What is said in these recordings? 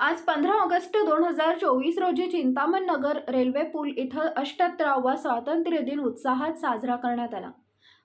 आज पंधरा ऑगस्ट दोन हजार चोवीस रोजी चिंतामण नगर रेल्वे पूल इथं अष्ट्याहत्तरावा स्वातंत्र्य दिन उत्साहात साजरा करण्यात आला.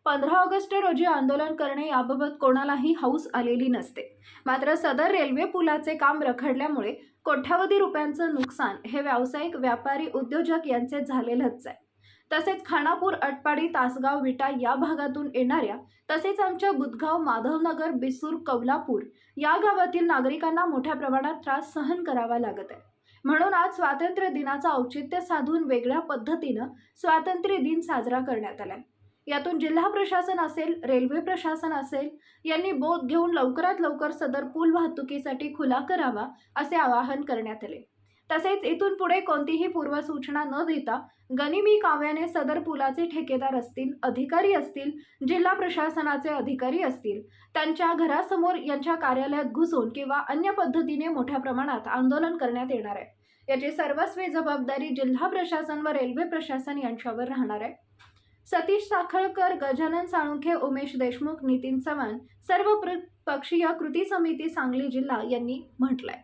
पंधरा ऑगस्ट रोजी आंदोलन करणे याबाबत कोणालाही हौस आलेली नसते. मात्र सदर रेल्वे पुलाचे काम रखडल्यामुळे कोट्यावधी रुपयांचं नुकसान हे व्यावसायिक व्यापारी उद्योजक यांचे झालेलंच आहे. तसेच खानापूर अटपाडी तासगाव विटा या भागातून येणाऱ्या तसेच आमच्या बुधगाव माधवनगर बिसूर कौलापूर या गावातील नागरिकांना मोठ्या प्रमाणात त्रास सहन करावा लागत आहे. म्हणून आज स्वातंत्र्य दिनाचं औचित्य साधून वेगळ्या पद्धतीनं स्वातंत्र्य दिन साजरा करण्यात आलाय. यातून जिल्हा प्रशासन असेल रेल्वे प्रशासन असेल यांनी बोध घेऊन लवकरात लवकर सदर पूल वाहतुकीसाठी खुला करावा असे आवाहन करण्यात आले. तसेच इथून पुढे कोणतीही पूर्वसूचना न देता गनिमी काव्याने सदर पुलाचे ठेकेदार असतील अधिकारी असतील जिल्हा प्रशासनाचे अधिकारी असतील त्यांच्या घरासमोर यांच्या कार्यालयात घुसून किंवा अन्य पद्धतीने मोठ्या प्रमाणात आंदोलन करण्यात येणार आहे. याची सर्वस्वी जबाबदारी जिल्हा प्रशासन व रेल्वे प्रशासन यांच्यावर राहणार आहे. सतीश साखळकर गजानन साळुंखे उमेश देशमुख नितीन चव्हाण सर्व पक्षीय कृती समिती सांगली जिल्हा यांनी म्हटलंय.